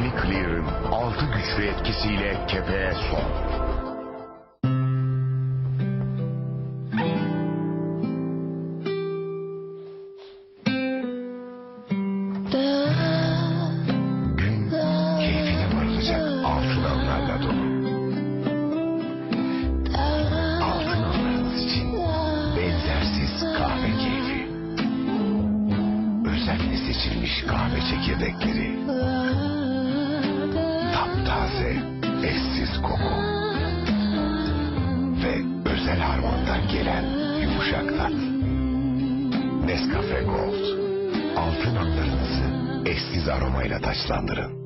Yeni Clear'ın altı güçlü etkisiyle kepeğe son. Özel harmandan gelen yumuşak tat. Nescafe Gold. Altın anlarınızı eşsiz aromayla taçlandırın.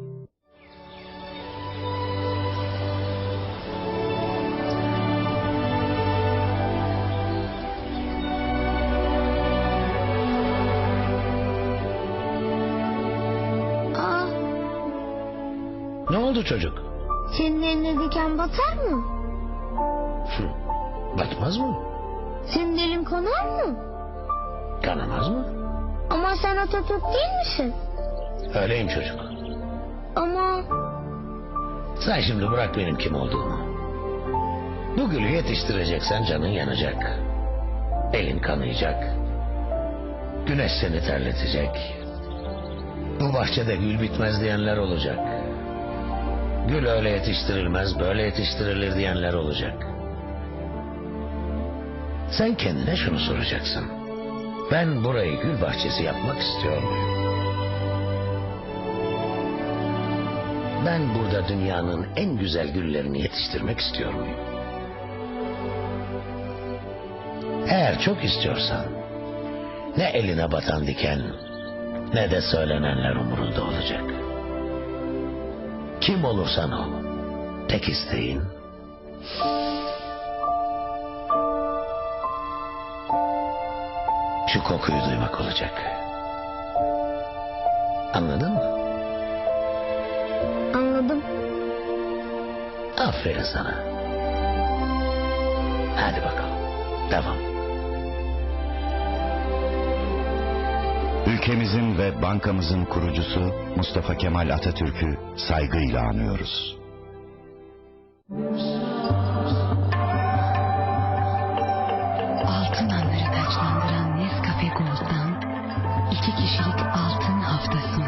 Ne oldu çocuk? senin eline diken batar mı? Batmaz mı? Senin elin kanar mı? Kanamaz mı? Ama sen Atatürk değil misin? Öyleyim çocuk. Ama Sen şimdi bırak benim kim olduğumu. Bu gülü yetiştireceksen canın yanacak. Elin kanayacak. Güneş seni terletecek. Bu bahçede gül bitmez diyenler olacak. Gül öyle yetiştirilmez, böyle yetiştirilir diyenler olacak. Sen kendine şunu soracaksın. Ben burayı gül bahçesi yapmak istiyor muyum? Ben burada dünyanın en güzel güllerini yetiştirmek istiyor muyum? Eğer çok istiyorsan ne eline batan diken ne de söylenenler umurunda olacak. Kim olursan ol, tek isteğin şu kokuyu duymak olacak. Anladın mı? anladım. Aferin sana. Hadi bakalım. Devam. Ülkemizin ve bankamızın kurucusu Mustafa Kemal Atatürk'ü saygıyla anıyoruz. Altın anları taçlandıran Nescafe Gold'dan iki kişilik altın haftası.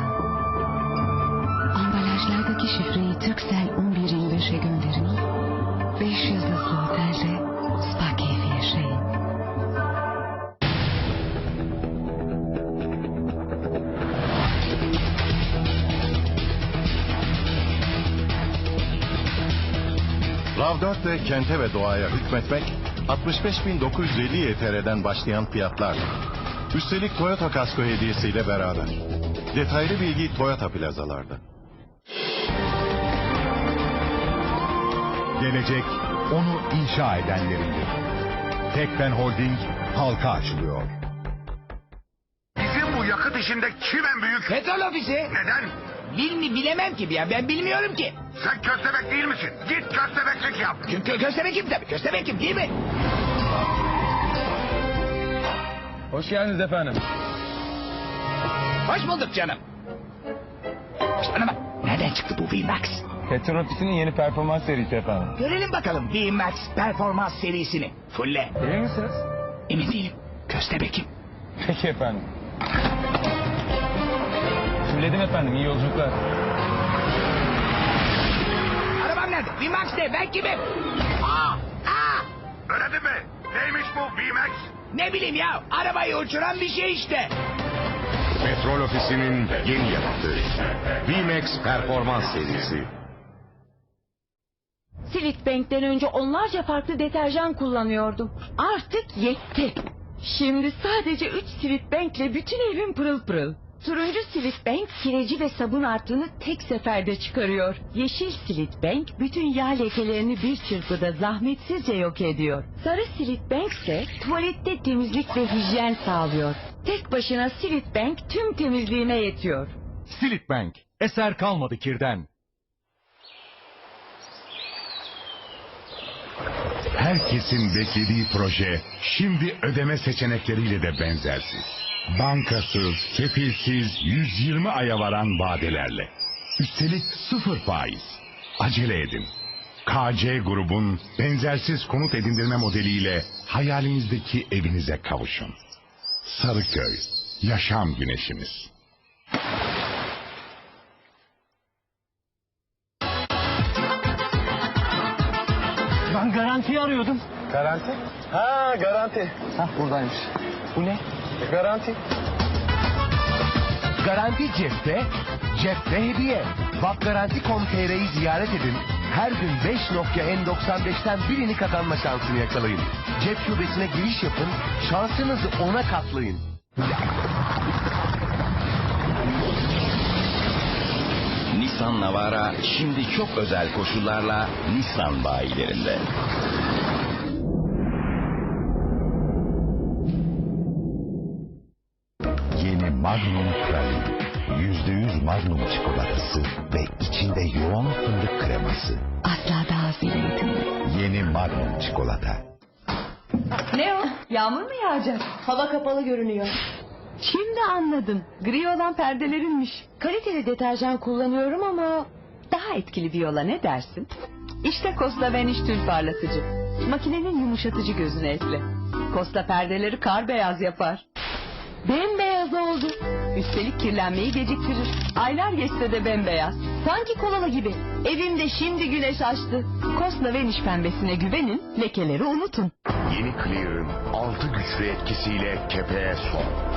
Ambalajlardaki şifreyi Türksel 1125'e gönderin. 5 yıldızlı otelde spa keyfi yaşayın. RAV 4 ve kente ve doğaya hükmetmek 65.950 YTR'den başlayan fiyatlar. Üstelik Toyota kasko hediyesiyle beraber. Detaylı bilgi Toyota plazalarda. Gelecek onu inşa edenlerindir. Tekfen Holding halka açılıyor. Bizim bu yakıt işinde kim en büyük? Petrol ofisi. Neden? Bilmi bilemem ki ya ben bilmiyorum ki. Sen köstebek değil misin? Git köstebeklik yap. Çünkü köstebekim tabii köstebekim değil mi? Hoş geldiniz efendim. Hoş bulduk canım. Bak nereden çıktı bu VMAX? Petrol Ofisi'nin yeni performans serisi efendim. Görelim bakalım VMAX performans serisini. Fulle. Emin misiniz? Emin değilim. Köstebekim. Peki efendim. Fulledim efendim iyi yolculuklar. Nerede? VMAX ne? Ben kimim? Aa! Aa! Öyle mi? Neymiş bu VMAX? Ne bileyim ya arabayı uçuran bir şey işte. Petrol Ofisi'nin yeni yaptığı VMAX Performans serisi. Silitbank'ten önce onlarca farklı deterjan kullanıyordum. Artık yetti. Şimdi sadece 3 Silitbank'le bütün evim pırıl pırıl. Turuncu Silitbank kireci ve sabun artığını tek seferde çıkarıyor. Yeşil Silitbank bütün yağ lekelerini bir çırpıda zahmetsizce yok ediyor. Sarı Silitbank ise tuvalette temizlik ve hijyen sağlıyor. Tek başına Silitbank tüm temizliğine yetiyor. Silitbank eser kalmadı kirden. Herkesin beklediği proje şimdi ödeme seçenekleriyle de benzersiz. Bankasız, kefilsiz 120 aya varan vadelerle. Üstelik sıfır faiz. Acele edin. KC grubun benzersiz konut edindirme modeliyle hayalinizdeki evinize kavuşun. Sarıköy, yaşam güneşimiz. Ben garantiyi arıyordum. Garanti? Ha garanti. Hah buradaymış. Bu ne? Garanti. Garanti cepte, cepte hediye. Vakgaranti.com.tr'yi ziyaret edin. Her gün 5 Nokia N95'ten birini kazanma şansını yakalayın. Cep şubesine giriş yapın, şansınızı ona katlayın. Nissan Navara şimdi çok özel koşullarla Nissan bayilerinde. Magnum Pralin. %100 Magnum çikolatası ve içinde yoğun fındık kreması. Asla daha zevkli. Yeni Magnum çikolata. Ne o? Yağmur mu yağacak? Hava kapalı görünüyor. Şimdi anladım. Gri olan perdelerinmiş. Kaliteli deterjan kullanıyorum ama daha etkili bir yola ne dersin? İşte Costa Vanish tül parlatıcı. Makinenin yumuşatıcı gözüne ekle. Costa perdeleri kar beyaz yapar. Bembeyaz oldu. Üstelik kirlenmeyi geciktirir. Aylar geçse de bembeyaz. Sanki kolalı gibi. Evimde şimdi güneş açtı. Costa Vanish pembesine güvenin, lekeleri unutun. Yeni Clear'ın altı güçlü etkisiyle kepeğe son.